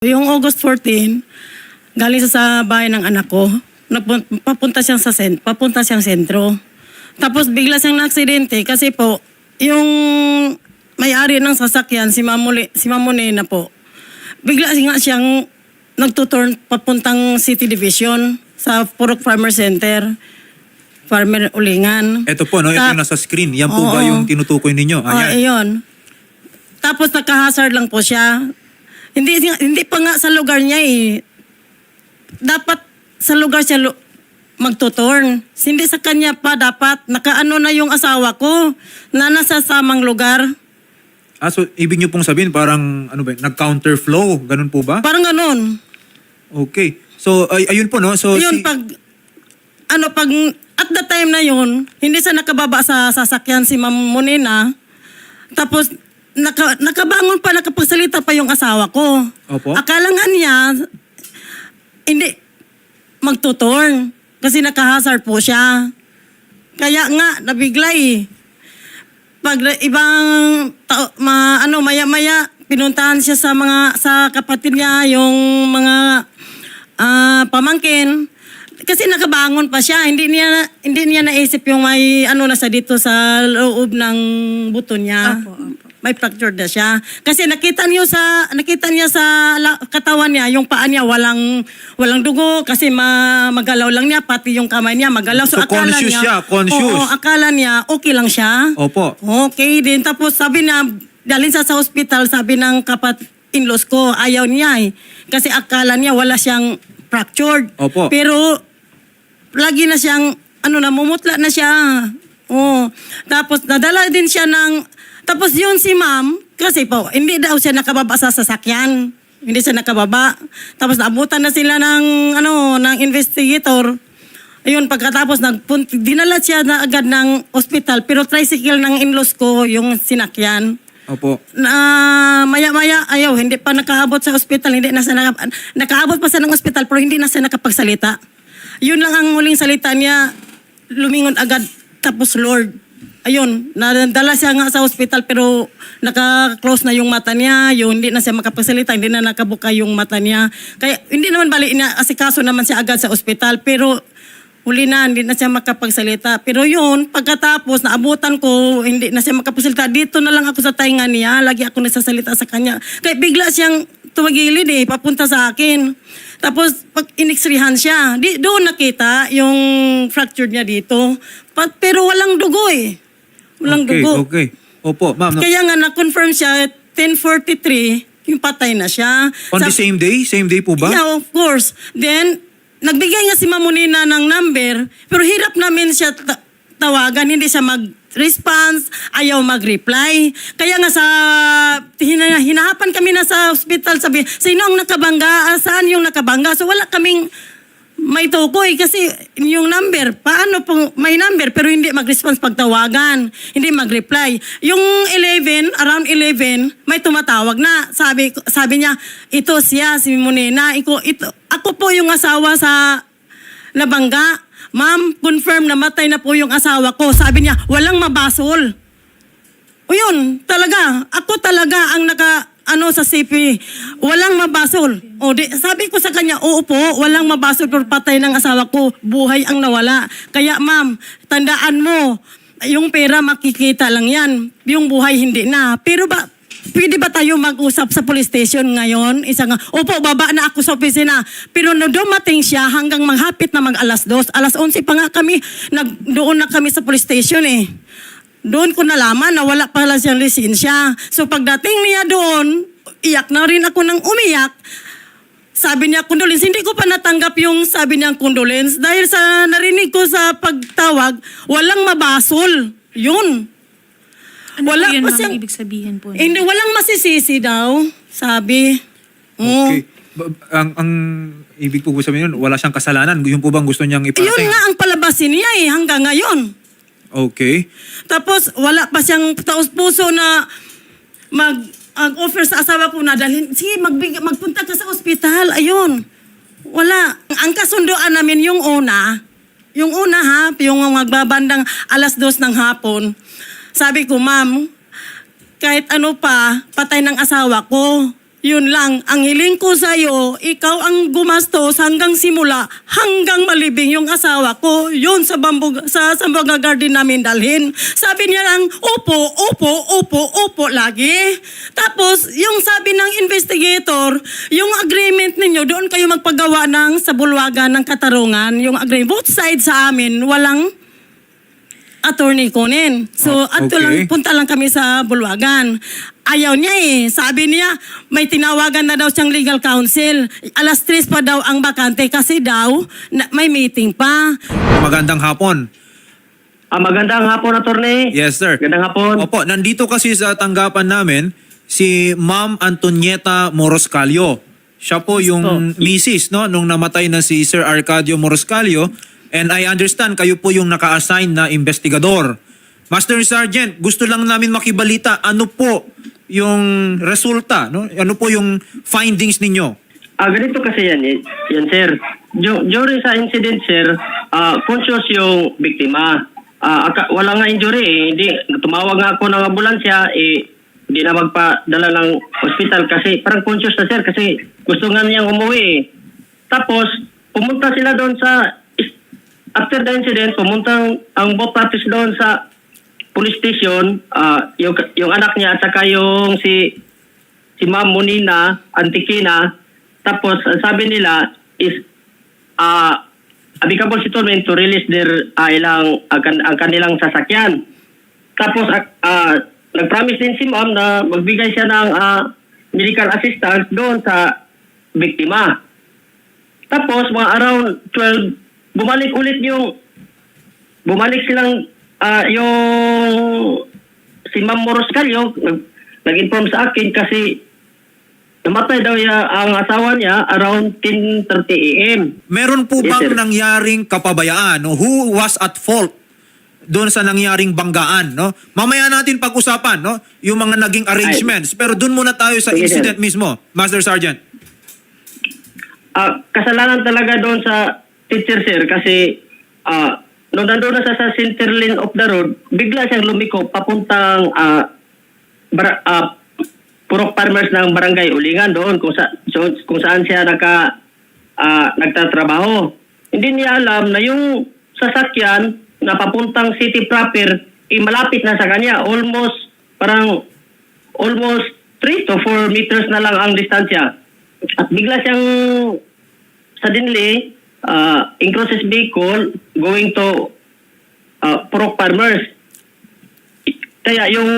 Yung August 14, galing sa, sa bahay ng anak ko. Papunta siyang sa sen- papunta siyang sentro. Tapos bigla siyang naaksidente kasi po yung may-ari ng sasakyan si Mamuli, si Mamonena po. Bigla nga siyang nagtuturn papuntang City Division sa Purok Farmer Center. Farmer Ulingan. Ito po, no? Ito yung nasa screen. Yan po ba Oo. yung tinutukoy ninyo? Ah, Ayan. ayun. Tapos naka-hazard lang po siya. Hindi hindi pa nga sa lugar niya eh. Dapat sa lugar siya lu- magtuturn. Hindi sa kanya pa dapat nakaano na yung asawa ko na nasa samang lugar. Ah, so ibig nyo pong sabihin parang ano ba, nag-counter flow, ganun po ba? Parang ganun. Okay. So ay, ayun po no. So yun si- pag ano pag at the time na yun, hindi siya nakababa sa sasakyan si Ma'am Monina. Tapos naka, nakabangon pa, nakapagsalita pa yung asawa ko. Opo. Akala nga niya, hindi magtuturn. Kasi nakahazard po siya. Kaya nga, nabigla eh. Pag ibang, tao, ma, ano, maya-maya, pinuntahan siya sa mga, sa kapatid niya, yung mga ah, pamangkin. Kasi nakabangon pa siya. Hindi niya, hindi niya naisip yung may, ano na sa dito sa loob ng buto niya. Apo, apo. May fracture na siya. Kasi nakita niyo sa nakita niya sa katawan niya, yung paa niya walang walang dugo kasi ma, magalaw lang niya pati yung kamay niya magalaw. So, So, akala conscious niya, siya, conscious. Oo, akala niya okay lang siya. Opo. Okay din. Tapos sabi na, dalhin sa sa hospital, sabi ng kapat in-laws ko, ayaw niya eh. Kasi akala niya wala siyang fractured. Opo. Pero lagi na siyang, ano na, mumutla na siya. Oo. Tapos nadala din siya ng, tapos yun si ma'am, kasi po, hindi daw siya nakababa sa sasakyan. Hindi siya nakababa. Tapos naabutan na sila ng, ano, ng investigator. Ayun, pagkatapos nagpunt, dinala siya na agad ng ospital, pero tricycle ng in-laws ko yung sinakyan. Opo. Na maya-maya, ayaw, hindi pa nakaabot sa ospital, hindi na siya naka, nakaabot pa siya ng ospital, pero hindi na siya nakapagsalita. Yun lang ang huling salita niya, lumingon agad, tapos Lord. Ayun, nadala siya nga sa ospital pero naka-close na yung mata niya, yung hindi na siya makapagsalita, hindi na nakabuka yung mata niya. Kaya hindi naman bali niya, asikaso naman siya agad sa ospital, pero huli na, hindi na siya makapagsalita. Pero yun, pagkatapos, naabutan ko, hindi na siya makapagsalita. Dito na lang ako sa tainga niya, lagi ako nagsasalita sa kanya. Kaya bigla siyang tumagilid eh, papunta sa akin. Tapos, pag iniksrihan siya, di, doon nakita yung fracture niya dito. Pa- pero walang dugo eh. Walang okay, dugo. Okay. Opo, ma'am. no. Kaya nga na-confirm siya, 10.43, yung patay na siya. On the Sa- same day? Same day po ba? Yeah, of course. Then, nagbigay nga si Mamunina ng number, pero hirap namin siya ta- tawagan, hindi siya mag-response, ayaw mag-reply. Kaya nga sa, hina, hinahapan kami na sa hospital, sabi, sino ang nakabangga? Ah, Saan yung nakabangga? So wala kaming may tukoy kasi yung number, paano pong may number pero hindi mag-response pag tawagan, hindi mag-reply. Yung 11, around 11, may tumatawag na. Sabi sabi niya, ito siya si Monena, ito, ito ako po yung asawa sa nabangga. Ma'am, confirm na matay na po yung asawa ko. Sabi niya, walang mabasol. O yun, talaga. Ako talaga ang naka, ano sa CP, walang mabasol. O di, sabi ko sa kanya, oo walang mabasol pero patay ng asawa ko, buhay ang nawala. Kaya ma'am, tandaan mo, yung pera makikita lang yan, yung buhay hindi na. Pero ba, pwede ba tayo mag-usap sa police station ngayon? Isa nga, opo, baba na ako sa opisina. Pero no dumating siya hanggang manghapit na mag alas dos, alas 11 pa nga kami, nag, doon na kami sa police station eh. Doon ko nalaman na wala pala siyang lisensya. So pagdating niya doon, iyak na rin ako ng umiyak. Sabi niya, condolence. Hindi ko pa natanggap yung sabi niyang condolence. Dahil sa narinig ko sa pagtawag, walang mabasol. Yun. Ano Wala po yun, ma'am, siyang- ibig sabihin po? Eh, Hindi, walang masisisi daw. Sabi. Oo. Okay. Ba- ang, ang ibig po po sabihin nun, wala siyang kasalanan. Yun po bang gusto niyang Yun iparating? nga ang palabasin niya eh, hanggang ngayon. Okay. Tapos wala pa siyang taos puso na mag ang offer sa asawa ko na dalhin, sige, magbig, magpunta ka sa ospital. Ayun. Wala. Ang kasunduan namin yung una, yung una ha, yung magbabandang alas dos ng hapon. Sabi ko, ma'am, kahit ano pa, patay ng asawa ko. Yun lang. Ang hiling ko sa'yo, ikaw ang gumastos hanggang simula, hanggang malibing yung asawa ko. Yun sa bambog, sa Sambuanga Garden namin dalhin. Sabi niya lang, opo, opo, opo, opo lagi. Tapos, yung sabi ng investigator, yung agreement ninyo, doon kayo magpagawa ng sa bulwagan ng katarungan. Yung agreement, both sides sa amin, walang attorney kunin. So, ato okay. lang, punta lang kami sa bulwagan. Ayaw niya eh. Sabi niya, may tinawagan na daw siyang legal counsel. Alas 3 pa daw ang bakante kasi daw na, may meeting pa. Magandang hapon. Ah, magandang hapon, attorney. Yes, sir. Magandang hapon. Opo, nandito kasi sa tanggapan namin si Ma'am Antonieta Moroscalio. Siya po yung misis no nung namatay na si Sir Arcadio Moroscalio and I understand kayo po yung naka-assign na investigador. Master Sergeant, gusto lang namin makibalita ano po yung resulta, no? Ano po yung findings ninyo? Ah, ganito kasi yan, eh. yan sir. Du- during sa incident, sir, ah, conscious yung biktima. Ah, aka- wala nga injury eh. Hindi, tumawag nga ako ng ambulansya, eh, hindi na magpadala ng hospital kasi parang conscious na sir kasi gusto nga niyang umuwi eh. Tapos, pumunta sila doon sa, after the incident, pumunta ang both parties doon sa police station, ah, yung, yung anak niya at saka yung si si Ma'am Munina Antikina. Tapos ang sabi nila is uh, amicable settlement to release their uh, ilang ang, kan- ang kanilang sasakyan. Tapos uh, nag-promise din si Ma'am na magbigay siya ng ah, medical assistance doon sa biktima. Tapos mga around 12 bumalik ulit yung bumalik silang ah, yung si Ma'am Moroscalio nag, nag-inform sa akin kasi namatay daw ya, ang asawa niya around 10.30 a.m. Meron po Yes, bang sir. nangyaring kapabayaan? No? Who was at fault doon sa nangyaring banggaan? No? Mamaya natin pag-usapan no? yung mga naging arrangements. Pero doon muna tayo sa sir. incident mismo, Master Sergeant. Ah, kasalanan talaga doon sa teacher sir kasi ah nung nandun na sa, center lane of the road, bigla siyang lumiko papuntang ah bar- ah, Purok Farmers ng Barangay Ulingan doon kung, sa, kung saan siya naka ah, nagtatrabaho. Hindi niya alam na yung sasakyan na papuntang city proper eh, malapit na sa kanya. Almost parang almost 3 to 4 meters na lang ang distansya. At bigla siyang suddenly uh, in process vehicle going to uh, Purok Farmers. Kaya yung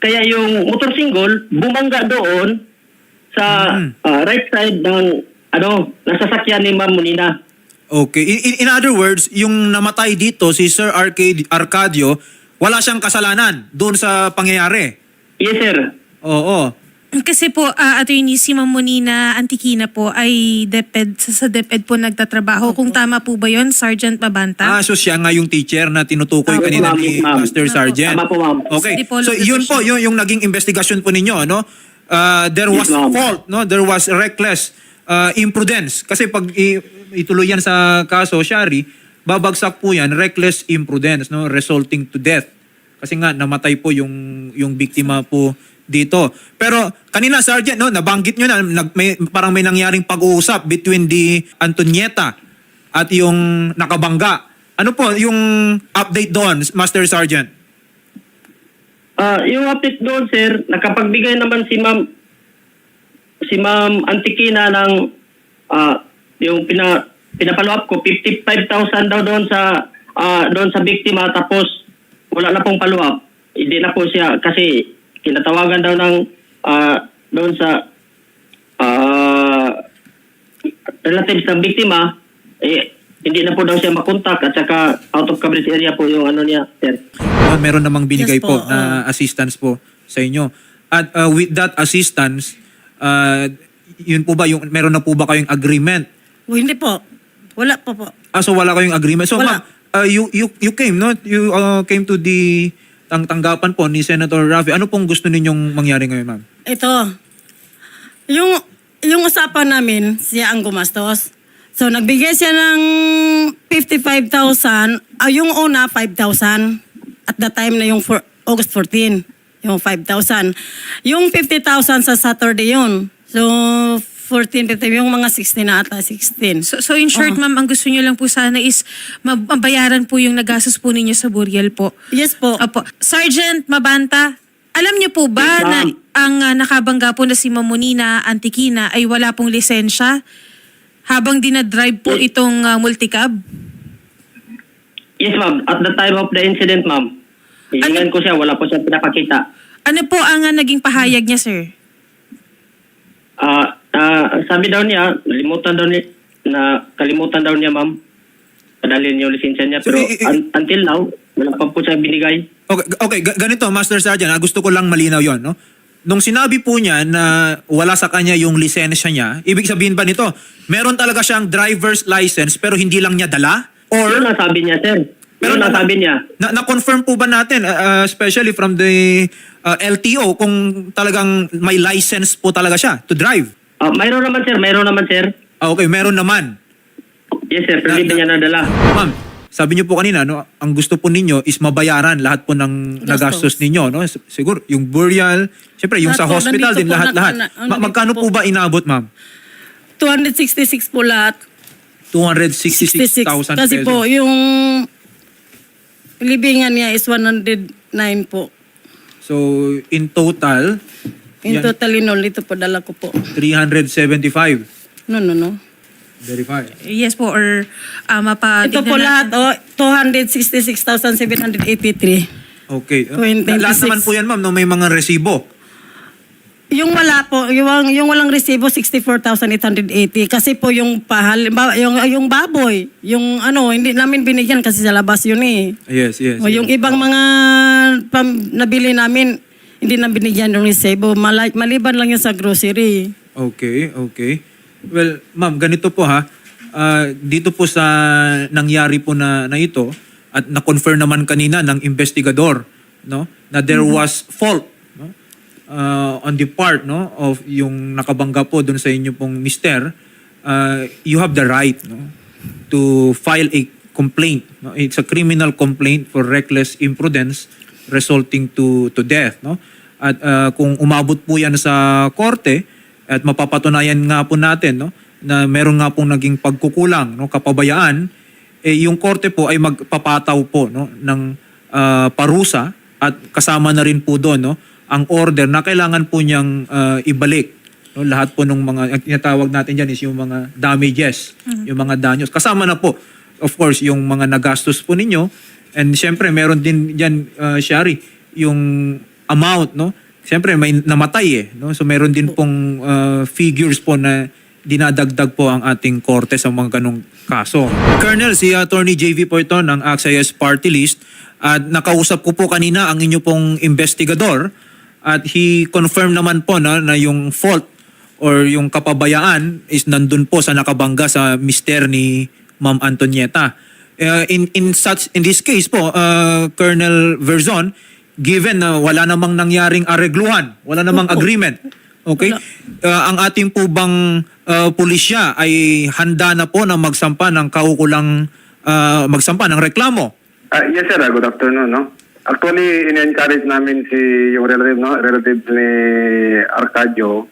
kaya yung motor single bumangga doon sa Mm. uh, right side ng ano nasasakyan ni Ma'am Munina. Okay. In, in, in other words, yung namatay dito, si Sir Arcade, Arcadio, wala siyang kasalanan doon sa pangyayari. Yes sir. Oo. Kasi po, uh, attorney si Ma'am Monina Antikina po ay DepEd, sa, sa DepEd po nagtatrabaho. Kung tama po ba yon Sergeant Mabanta? Ah, so siya nga yung teacher na tinutukoy Opo, kanina ni. Master Sergeant. Tama po, ma'am. Okay. So yun po, division. yung, naging investigation po ninyo, no? Uh, there was Yes, fault, no? There was reckless uh, imprudence. Kasi pag i- ituloy yan sa kaso, Shari, babagsak po yan, reckless imprudence, no? Resulting to death. Kasi nga, namatay po yung, yung biktima po dito. Pero kanina, Sergeant, no, nabanggit nyo na, nag, may, parang may nangyaring pag-uusap between the Antonieta at yung nakabangga. Ano po yung update doon, Master Sergeant? Ah, yung update doon sir, nakapagbigay naman si Ma'am si Ma'am Antikina ng ah, yung pina pinapalo up ko 55,000 daw doon sa ah, doon sa biktima tapos wala na pong follow up. Hindi na po siya kasi kinatawagan daw ng ah, doon sa ah, relatives ng biktima eh hindi na po daw siya makontak at saka out of coverage area po yung ano niya sir. Ah, meron namang binigay Yes po, po, na assistance po sa inyo. At uh, with that assistance, uh, yun po ba yung meron na po ba kayong agreement? O, hindi po. Wala pa po. Ah, so wala kayong agreement. So Wala. ma'am, uh, you you you came no? You uh, came to the tang tanggapan po ni Senator Rafi. Ano pong gusto ninyong mangyari ngayon, ma'am? Ito. Yung, yung usapan namin, siya ang gumastos. So, nagbigay siya ng 55,000. Ah, yung una, 5,000. At the time na yung for, August 14. Yung 5,000. Yung 50,000 sa Saturday yun. So, 14, 15, yung mga 16 na ata, 16. So, so in short, ma'am, ang gusto niyo lang po sana is mab- mabayaran po yung nagastos po ninyo sa burial po. Yes po. Opo. Sergeant Mabanta, alam niyo po ba Yes, na ma'am. ang ah, nakabangga po na si Mamonina Antikina ay wala pong lisensya habang dinadrive po Yes. itong ah, multicab? Yes, ma'am. At the time of the incident, ma'am, hihingan ko siya, wala po siya pinapakita. Ano po ang ah, naging pahayag niya, sir? Ah, ah, sabi daw niya, limutan daw niya, na kalimutan daw niya, ma'am. Padalhin yung lisensya niya. So, Pero i- i- un- until now, wala pa po siya binigay. Okay, okay ga- ganito, Master Sergeant, ah, gusto ko lang malinaw yon, no? Nung sinabi po niya na wala sa kanya yung lisensya niya, ibig sabihin ba nito, meron talaga siyang driver's license pero hindi lang niya dala? Or Yun ang sabi niya, sir. Pero ang na- sabi niya. na, na-confirm po ba natin, uh, uh, especially from the uh, LTO, kung talagang may license po talaga siya to drive? Ah, mayroon naman, sir. Mayroon naman, sir. Ah, okay, meron naman. Yes, sir. Pero Na- niya nadala. Ma'am, sabi niyo po kanina, no, ang gusto po ninyo is mabayaran lahat po ng nagastos ninyo. No? S- Siguro, yung burial, siyempre yung Lahat sa po, hospital nandito din, po, lahat-lahat. na- Ma- nandito magkano po po. ba inabot, ma'am? 266 po lahat. 266,000 Kasi pesos. po, yung libingan niya is 109 po. So, in total, In yan, total in all, ito po dala ko po. 375. No, no, no. Verify. Yes po, or uh, mapa... Ito po lahat, oh, 266,783. Okay. 26. Lahat naman po yan, ma'am, no, may mga resibo. Yung wala po, yung, yung walang resibo, 64,880. Kasi po yung pahal, ba- yung, yung baboy, yung ano, hindi namin binigyan kasi sa labas yun eh. Yes, yes. O yung yes. ibang mga pam, nabili namin, hindi na binigyan ng resibo. Maliban lang yun sa grocery. Okay, okay. Well, ma'am, ganito po ha. Ah, dito po sa nangyari po na, na ito at na-confirm naman kanina ng investigador no na there was fault no ah, on the part no of yung nakabangga po doon sa inyo pong mister ah, you have the right no to file a complaint no it's a criminal complaint for reckless imprudence resulting to to death no? At ah, kung umabot po yan sa korte at mapapatunayan nga po natin no na meron nga pong naging pagkukulang no kapabayaan eh yung korte po ay magpapataw po no ng ah, parusa at kasama na rin po doon no ang order na kailangan po niyang ah, ibalik no? Lahat po ng mga ang tinatawag natin diyan is yung mga damages yung mga danyos. Kasama na po of course yung mga nagastos po ninyo and syempre meron din diyan Shari yung amount no Siyempre may namatay eh no so meron din pong ah, figures po na dinadagdag po ang ating korte sa mga ganong kaso. Colonel, si Attorney JV po ito ng AXIS Party List at nakausap ko po kanina ang inyo pong investigador at he confirmed naman po na, na yung fault or yung kapabayaan is nandun po sa nakabangga sa mister ni Ma'am Antonieta. Uh, in in such in this case po uh, Colonel Verzon given na wala namang nangyaring aregluhan, wala namang agreement. Okay? Uh, ang ating po bang uh, pulisya ay handa na po na magsampa ng kaukulang uh, magsampa ng reklamo. Ah, yes sir, good afternoon. No? Actually, in-encourage namin si yung relative, no? relative ni Arcadio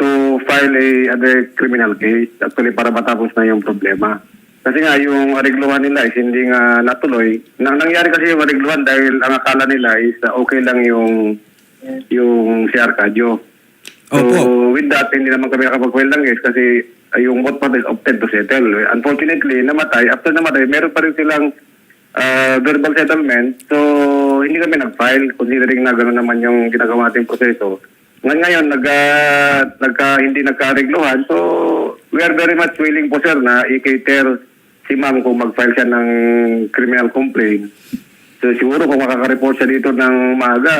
to file a other criminal case actually para matapos na yung problema. Kasi nga yung arigluhan nila is hindi nga natuloy. Nang nangyari kasi yung arigluhan dahil ang akala nila is uh, okay lang yung yung si Arcadio. So Opo. with that, hindi naman kami nakapag-file ng case kasi uh, yung both parties opted to settle. Unfortunately, namatay. After namatay, meron pa rin silang uh, verbal settlement. So, hindi kami nag-file considering na gano'n naman yung ginagawa nating proseso. Ngayon, ngayon nagka, nagka, hindi nagkaregluhan. So, we are very much willing po, sir, na i-cater si ma'am kung mag-file siya ng criminal complaint. So, siguro kung makaka-report siya dito ng maaga,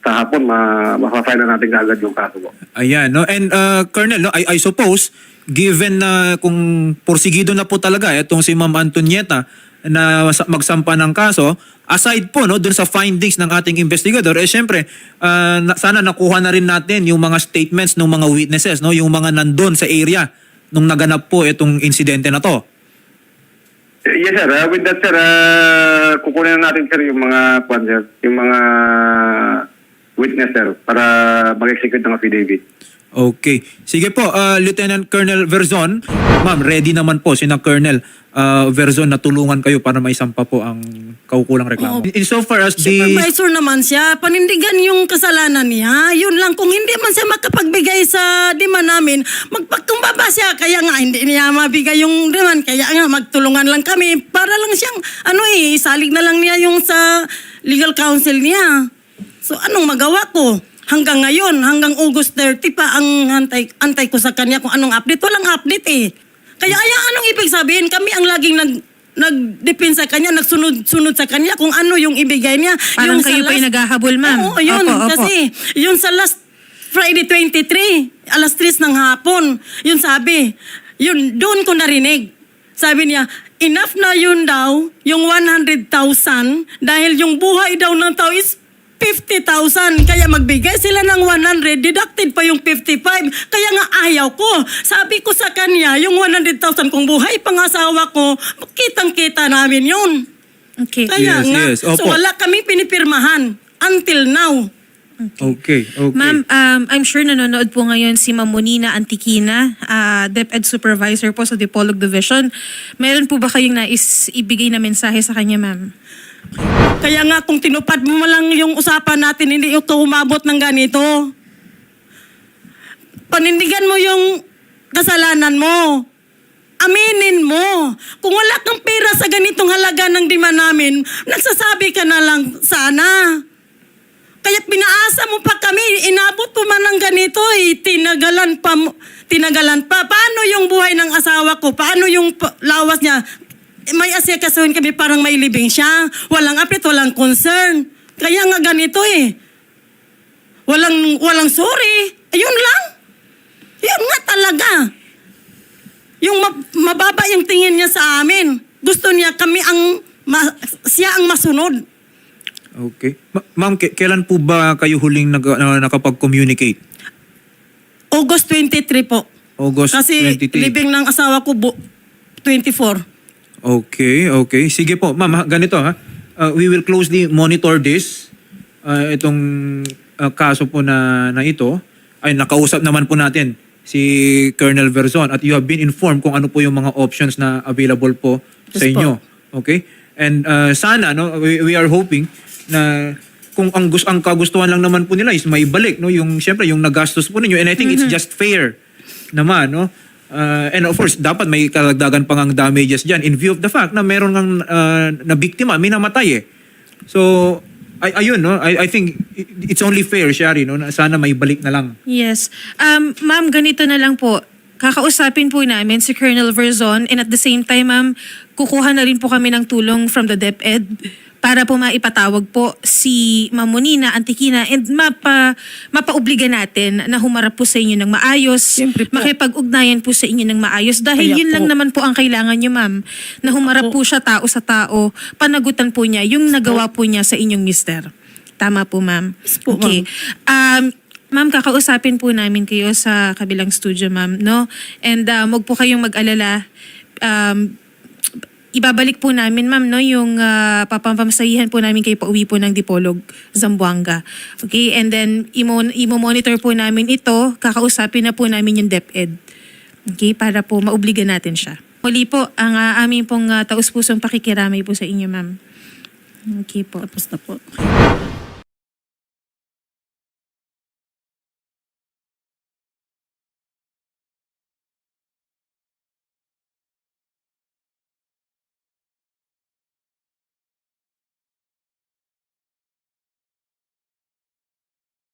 sa hapon, ma ma-file na natin agad yung kaso po. Ayan, no? And uh, Colonel, no, I, I suppose, given na kung porsigido na po talaga itong si Ma'am Antonieta na sa- magsampa ng kaso, aside po no dun sa findings ng ating investigador, eh syempre, uh, na, sana nakuha na rin natin yung mga statements ng mga witnesses, no, yung mga nandun sa area nung naganap po itong insidente na to. Yes sir, Ah, with that sir, uh, kukunin na natin sir yung mga kwan, sir, yung mga witness sir para mag-execute ng affidavit. Okay. Sige po, uh, Lieutenant Colonel Verzon. Ma'am, ready naman po si na Colonel uh, Verzon na tulungan kayo para maisampa po ang kaukulang reklamo. Oo. In so far as the... Supervisor naman siya, panindigan yung kasalanan niya. Yun lang, kung hindi man siya makapagbigay sa demand namin, magpagkumbaba siya. Kaya nga, hindi niya mabigay yung demand. Kaya nga, magtulungan lang kami. Para lang siyang, ano eh, salig na lang niya yung sa legal counsel niya. So, anong magawa ko? Hanggang ngayon, hanggang August 30 pa ang antay, antay ko sa kanya kung anong update. Walang update eh. Kaya ay, anong ibig sabihin? Kami ang laging nag nag-depend sa kanya, nagsunod-sunod sa kanya kung ano yung ibigay niya. Parang yung kayo pa yung naghahabol, ma'am. Oo, yun. Opo, opo. Kasi yung sa last Friday 23, alas 3 ng hapon, yun sabi, yun, doon ko narinig. Sabi niya, enough na yun daw, yung 100,000, dahil yung buhay daw ng tao is 50,000. Kaya magbigay sila ng 100, deducted pa yung 55. Kaya nga ayaw ko. Sabi ko sa kanya, yung 100,000 kung buhay pang asawa ko, kitang-kita namin yun. Okay. Kaya Yes, nga, yes. Opo. so wala kami pinipirmahan until now. Okay, okay. Ma'am, um, I'm sure nanonood po ngayon si Ma'am Monina Antikina, uh, DepEd Supervisor po sa Dipolog Division. Meron po ba kayong nais ibigay na mensahe sa kanya, ma'am? Kaya nga kung tinupad mo lang yung usapan natin, hindi ito umabot ng ganito. Panindigan mo yung kasalanan mo. Aminin mo. Kung wala kang pera sa ganitong halaga ng demand namin, nagsasabi ka na lang sana. Kaya pinaasa mo pa kami, inabot po man ng ganito eh, tinagalan pa mo, tinagalan pa. Paano yung buhay ng asawa ko? Paano yung lawas niya? May asikasuhin kami parang may libing siya. Walang apit, walang concern. Kaya nga ganito eh. Walang, walang sorry. Ayun lang. Yun nga talaga. Yung ma- mababa yung tingin niya sa amin. Gusto niya kami ang, ma- siya ang masunod. Okay. Ma- ma'am, k- kailan po ba kayo huling nag- na- nakapag-communicate? August 23 po. August Kasi 23. libing ng asawa ko bu- 24. Okay, okay. Sige po, ma'am, ha, ganito ha. Uh, we will closely monitor this. Uh, itong uh, kaso po na, na ito. Ay, nakausap naman po natin si Colonel Verzon at you have been informed kung ano po yung mga options na available po sa Yes po. inyo. Okay? And uh, sana, no, we, we are hoping na kung ang gus ang kagustuhan lang naman po nila is maibalik no yung syempre yung nagastos po ninyo and I think it's just fair naman no Uh, and of course dapat may karagdagan pang ang damages diyan in view of the fact na meron ng uh, na biktima may namatay eh. So ay ayun no? I, I think it's only fair Shari no? Na sana maibalik na lang. Yes. Um, ma'am, ganito na lang po. Kakausapin po namin si Colonel Verzon and at the same time, ma'am, kukuha na rin po kami ng tulong from the DepEd para po maipatawag po si Ma'am Monina Antikina and mapa, mapaobliga natin na humarap po sa inyo ng maayos, Siyempre po. makipag-ugnayan po sa inyo ng maayos dahil Kaya yun po. lang naman po ang kailangan niyo, ma'am, na humarap po siya tao sa tao, panagutan po niya yung nagawa po niya sa inyong mister. Tama po, ma'am. po, okay. Um, ma'am, kakausapin po namin kayo sa kabilang studio, ma'am, no? And um, wag po kayong mag-alala. Um, ibabalik po namin, ma'am, no, yung uh, papampamasahihan po namin kayo pauwi po ng Dipolog, Zamboanga. Okay? And then, imo, imo-monitor po namin ito. Kakausapin na po namin yung DepEd. Okay? Para po maobliga natin siya. Muli po, ang uh, aming pong uh, taus-pusong pakikiramay po sa inyo, ma'am. Okay po. Tapos na po.